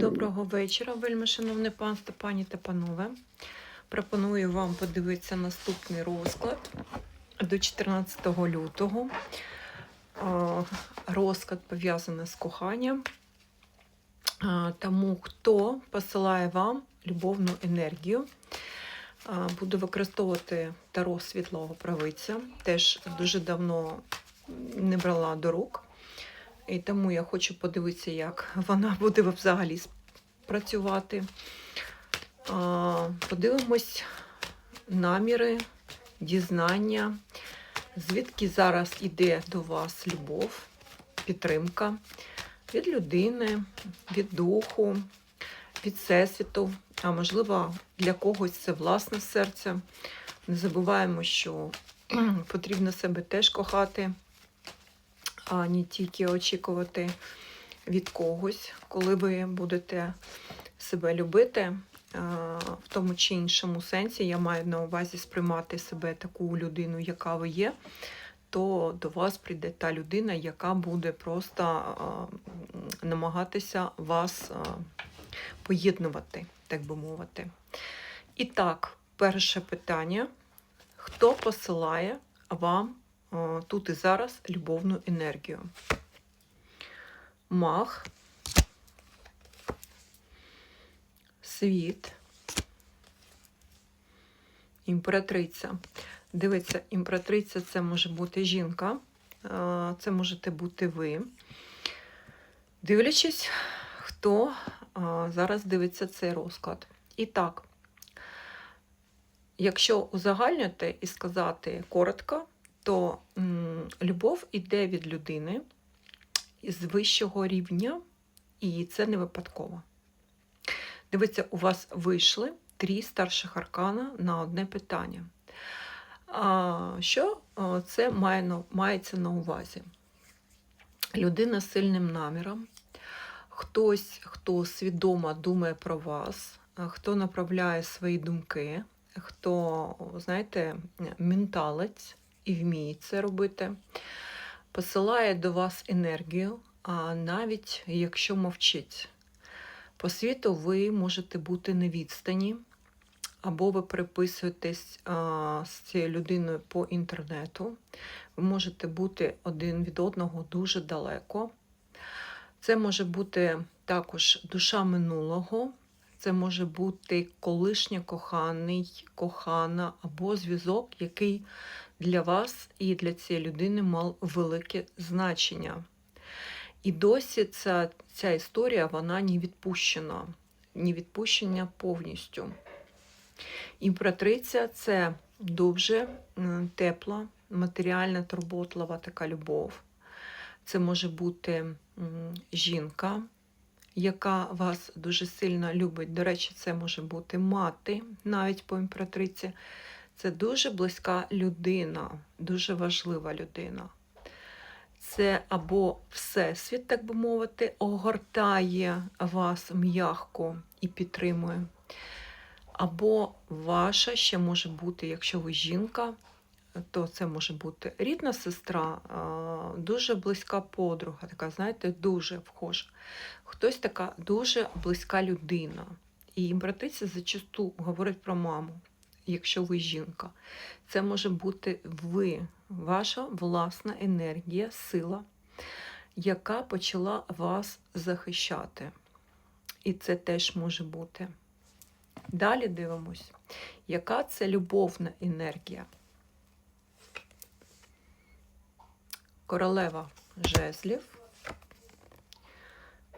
Доброго вечора, вельми шановне панство, пані та панове. Пропоную вам подивитися наступний розклад до 14 лютого. Розклад пов'язаний з коханням. Тому хто посилає вам любовну енергію, буду використовувати таро світлого правиця. Теж дуже давно не брала до рук. І тому я хочу подивитися, як вона буде взагалі працювати. Подивимось наміри, дізнання, звідки зараз іде до вас любов, підтримка від людини, від духу, від всесвіту, а можливо, для когось це власне серце. Не забуваємо, що потрібно себе теж кохати а не тільки очікувати від когось, коли ви будете себе любити в тому чи іншому сенсі, я маю на увазі сприймати себе таку людину, яка ви є, то до вас прийде та людина, яка буде просто намагатися вас поєднувати, так би мовити. І так, перше питання: хто посилає вам? Тут і зараз любовну енергію. Мах, світ, імператриця. Дивіться, імператриця це може бути жінка, е, це можете бути ви. Дивлячись, хто е, зараз дивиться цей розклад. І так, якщо узагальнити і сказати коротко, то любов іде від людини з вищого рівня, і це не випадково. Дивіться, у вас вийшли три старших аркана на одне питання. Що це має, мається на увазі? Людина з сильним наміром, хтось, хто свідомо думає про вас, хто направляє свої думки, хто, знаєте, менталець і вміє це робити, посилає до вас енергію, а навіть якщо мовчить. По світу ви можете бути на відстані, або ви переписуєтесь а, з цією людиною по інтернету. Ви можете бути один від одного дуже далеко. Це може бути також душа минулого, це може бути колишній коханий, кохана або зв'язок, який для вас і для цієї людини мав велике значення. І досі ця, ця історія вона не відпущена, не відпущена повністю. Імператриця це дуже тепла, матеріальна, турботлива така любов. Це може бути жінка, яка вас дуже сильно любить. До речі, це може бути мати, навіть по імператриці. Це дуже близька людина, дуже важлива людина. Це або Всесвіт, так би мовити, огортає вас м'ягко і підтримує. Або ваша ще може бути, якщо ви жінка, то це може бути рідна сестра, дуже близька подруга, така, знаєте, дуже вхожа. Хтось така дуже близька людина. І імператриця зачасту говорить про маму, якщо ви жінка. Це може бути ви, ваша власна енергія, сила, яка почала вас захищати. І це теж може бути. Далі дивимось, яка це любовна енергія. Королева жезлів,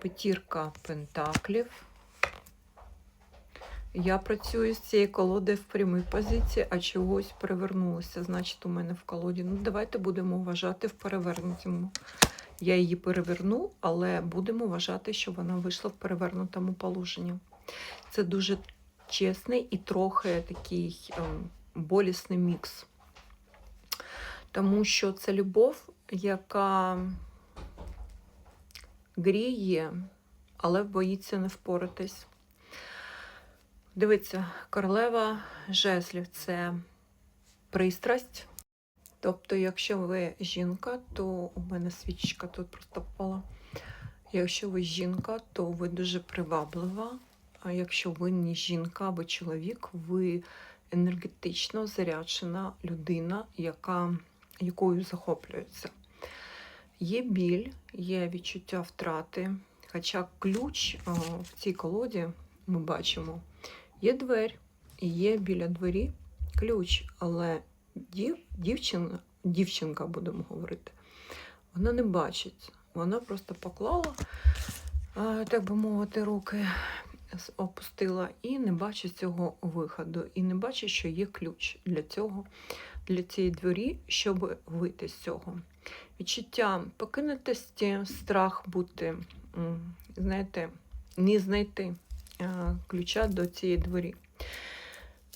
п'ятірка пентаклів. Я працюю з цією колодою в прямій позиції, а чогось перевернулося. Значить, у мене в колоді. Ну, давайте будемо вважати в перевернутому. Я її переверну, але будемо вважати, що вона вийшла в перевернутому положенні. Це дуже чесний і трохи такий ем, болісний мікс. Тому що це любов, яка гріє, але боїться не впоратись. Дивіться, королева жезлів це пристрасть. Тобто, якщо ви жінка, то у мене свічка тут просто впала. Якщо ви жінка, то ви дуже приваблива. А якщо ви не жінка або чоловік, ви енергетично заряджена людина, яка, якою захоплюється. Є біль, є відчуття втрати. Хоча ключ в цій колоді ми бачимо, є двері, і є біля двері ключ, але дів, дівчина, дівчинка, будемо говорити, вона не бачить. Вона просто поклала, так би мовити, руки опустила і не бачить цього виходу, і не бачить, що є ключ для цього, для цієї двері, щоб вийти з цього. Відчуття покинутості, страх бути, знаєте, не знайти е, ключа до цієї двері.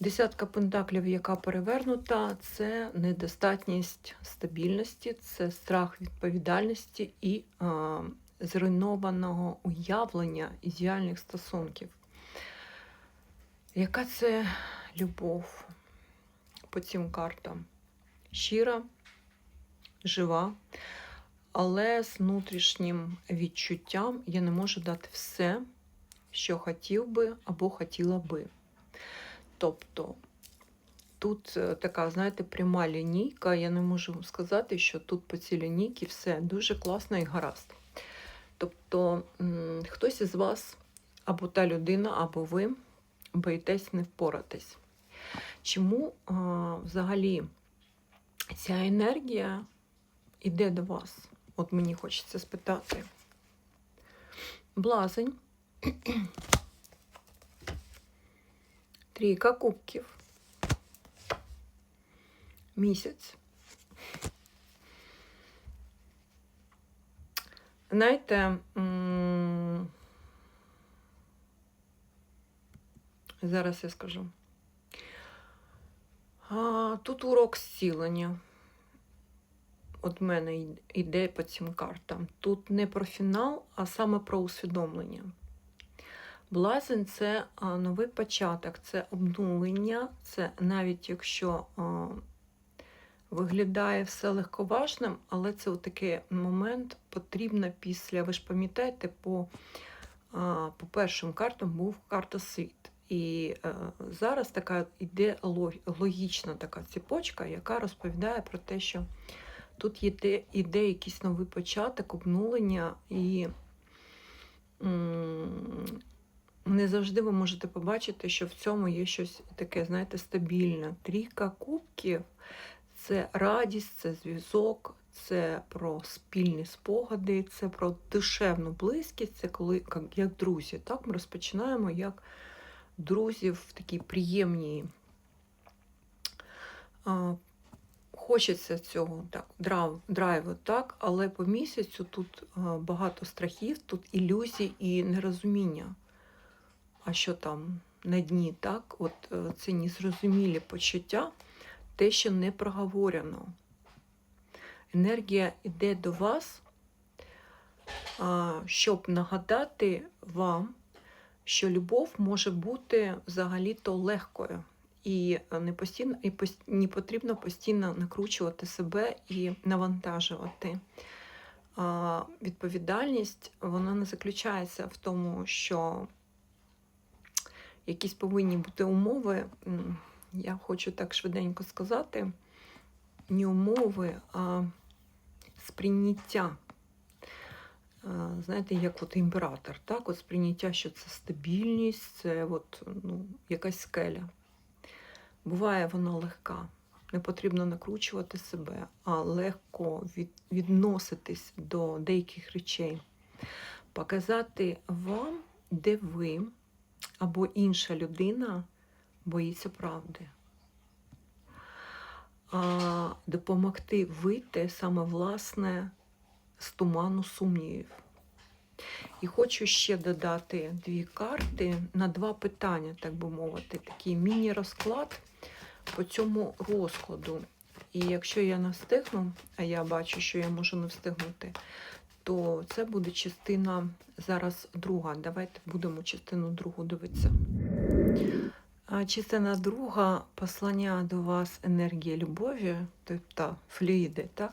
Десятка пентаклів, яка перевернута, це недостатність стабільності, це страх відповідальності і а, зруйнованого уявлення ідеальних стосунків. Яка це любов по цим картам? Щира, жива, але з внутрішнім відчуттям я не можу дати все, що хотів би або хотіла би. Тобто тут е, така, знаєте, пряма лінійка. Я не можу сказати, що тут по цій лінійці все дуже класно і гаразд. Тобто хтось із вас, або та людина, або ви боїтесь не впоратись. Чому а, взагалі ця енергія йде до вас? От мені хочеться спитати. Блазень. Трійка кубків. Місяць. Знаєте, зараз я скажу. Тут урок зцілення. От в мене йде по цим картам. Тут не про фінал, а саме про усвідомлення. Блазень це новий початок, це обнулення, це навіть якщо виглядає все легковажним, але це такий момент потрібно після. Ви ж пам'ятаєте, по, по першим картам був карта світ. І е, зараз така лог- логічна така цепочка, яка розповідає про те, що тут іде, іде якийсь новий початок, обнулення, і не завжди ви можете побачити, що в цьому є щось таке, знаєте, стабільне. Трійка кубків це радість, це зв'язок, це про спільні спогади, це про душевну близькість, це коли як- друзі. Так, ми розпочинаємо як друзів в такій приємній. Хочеться цього так, драйв, драйву, так, але по місяцю тут багато страхів, тут ілюзій і нерозуміння. А що там на дні, так? От е, це незрозумілі почуття, те, що не проговорено. Енергія йде до вас, щоб нагадати вам, що любов може бути взагалі-то легкою. І не постійно і не потрібно постійно накручувати себе і навантажувати. Відповідальність вона не заключається в тому, що якісь повинні бути умови. Я хочу так швиденько сказати: не умови, а сприйняття. Знаєте, як от імператор, так? От сприйняття, що це стабільність, це от, ну, якась скеля. Буває вона легка. Не потрібно накручувати себе, а легко від, відноситись до деяких речей. Показати вам, де ви або інша людина боїться правди. А допомогти вийти саме власне з туману сумнівів. І хочу ще додати дві карти на два питання, так би мовити, такий міні-розклад по цьому розкладу. І якщо я не встигну, а я бачу, що я можу не встигнути, то це буде частина зараз друга. Давайте будемо частину другу дивитися. Частина друга послання до вас енергія любові, тобто флюїди, так?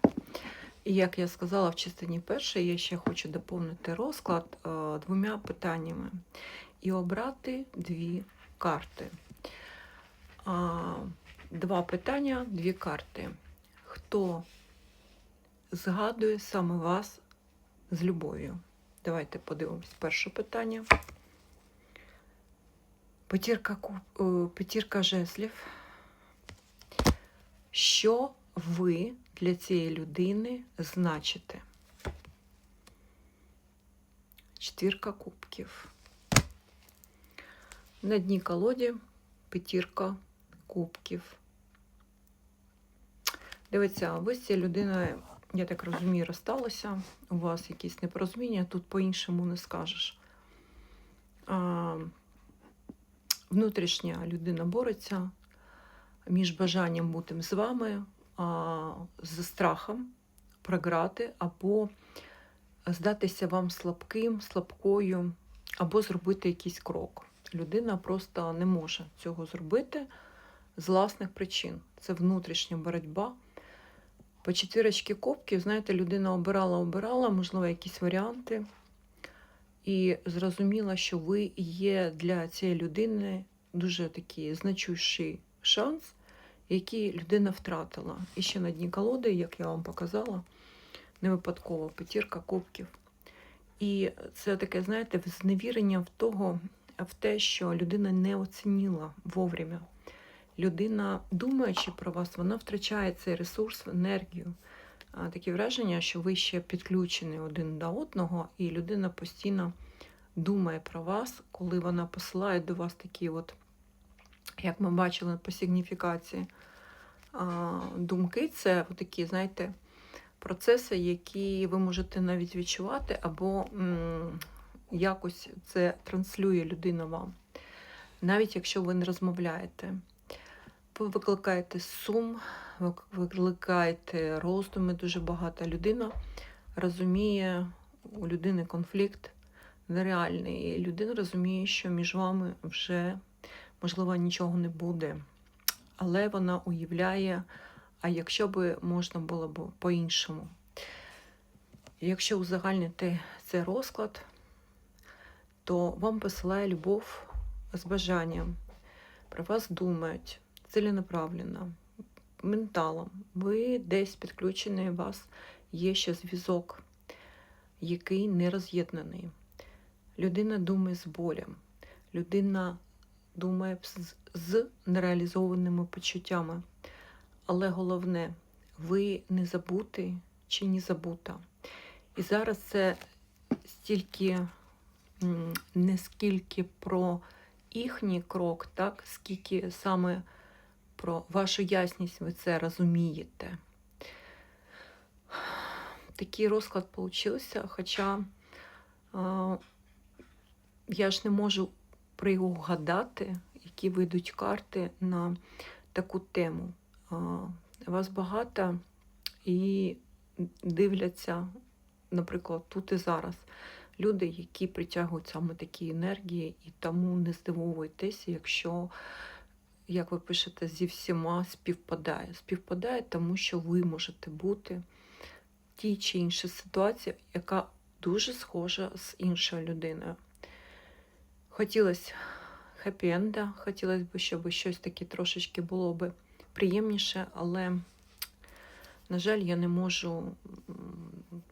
І як я сказала в частині першої, я ще хочу доповнити розклад е, двома питаннями і обрати дві карти. Два питання, дві карти. Хто згадує саме вас з любов'ю? Давайте подивимось перше питання. П'ятірка, е, п'ятірка жезлів. Що ви для цієї людини значите? Четвірка кубків. На дні колоді п'ятірка кубків. Дивіться, ви з цією людиною, я так розумію, розсталися. У вас якісь непорозуміння, тут по-іншому не скажеш. А, внутрішня людина бореться між бажанням бути з вами, а, з страхом програти або здатися вам слабким, слабкою, або зробити якийсь крок. Людина просто не може цього зробити з власних причин. Це внутрішня боротьба. По четвірочці кубків, знаєте, людина обирала, обирала, можливо, якісь варіанти, і зрозуміла, що ви є для цієї людини дуже такий значущий шанс, який людина втратила. І ще на дні колоди, як я вам показала, не випадково п'ятірка кубків. І це таке, знаєте, зневірення в того, в те, що людина не оцінила вовремя. Людина, думаючи про вас, вона втрачає цей ресурс, енергію. А, Таке враження, що ви ще підключені один до одного, і людина постійно думає про вас, коли вона посилає до вас такі, от, як ми бачили по сигніфікації, думки це такі, знаєте, процеси, які ви можете навіть відчувати, або м, якось це транслює людина вам, навіть якщо ви не розмовляєте. Ви викликаєте сум, ви викликаєте роздуми дуже багато. Людина розуміє, у людини конфлікт нереальний. І людина розуміє, що між вами вже, можливо, нічого не буде. Але вона уявляє, а якщо б можна було б по-іншому. Якщо узагальнити цей розклад, то вам посилає любов з бажанням. Про вас думають ціленаправленно, менталом. Ви десь підключений, у вас є ще зв'язок, який не роз'єднаний. Людина думає з болем, людина думає з, нереалізованими почуттями. Але головне, ви не забутий чи не забута. І зараз це стільки не скільки про їхній крок, так, скільки саме про вашу ясність ви це розумієте. Такий розклад получився, хоча а, я ж не можу приугадати, які вийдуть карти на таку тему. А, вас багато і дивляться, наприклад, тут і зараз. Люди, які притягують саме такі енергії, і тому не здивовуйтеся, якщо, як ви пишете, зі всіма співпадає. Співпадає, тому що ви можете бути в тій чи іншій ситуації, яка дуже схожа з іншою людиною. Хотілося хеппі-енда, хотілося б, щоб щось таке трошечки було б приємніше, але, на жаль, я не можу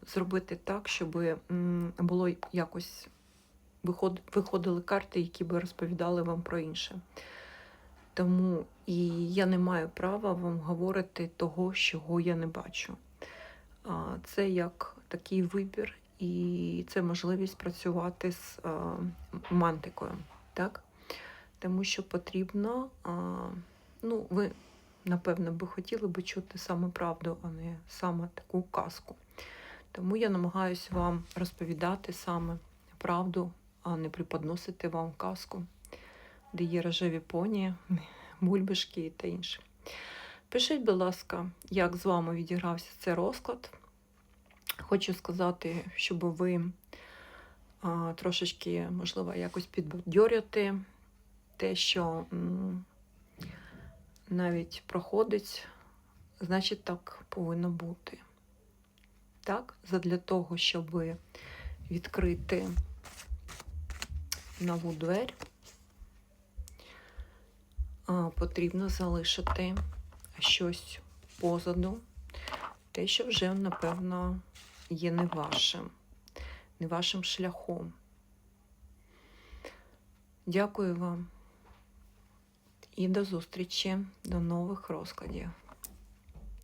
зробити так, щоб було якось виходили карти, які би розповідали вам про інше. Тому і я не маю права вам говорити того, чого я не бачу. Це як такий вибір, і це можливість працювати з мантикою. Так? Тому що потрібно, ну, ви, напевно, би хотіли би чути саме правду, а не саме таку казку. Тому я намагаюся вам розповідати саме правду, а не преподносити вам казку, де є рожеві поні, бульбашки та інше. Пишіть, будь ласка, як з вами відігрався цей розклад. Хочу сказати, щоб ви а, трошечки, можливо, якось підбадьорюєте те, що м, навіть проходить, значить так повинно бути. Так, задля того, щоб відкрити нову двері, потрібно залишити щось позаду, те, що вже, напевно, є не вашим, не вашим шляхом. Дякую вам і до зустрічі, до нових розкладів.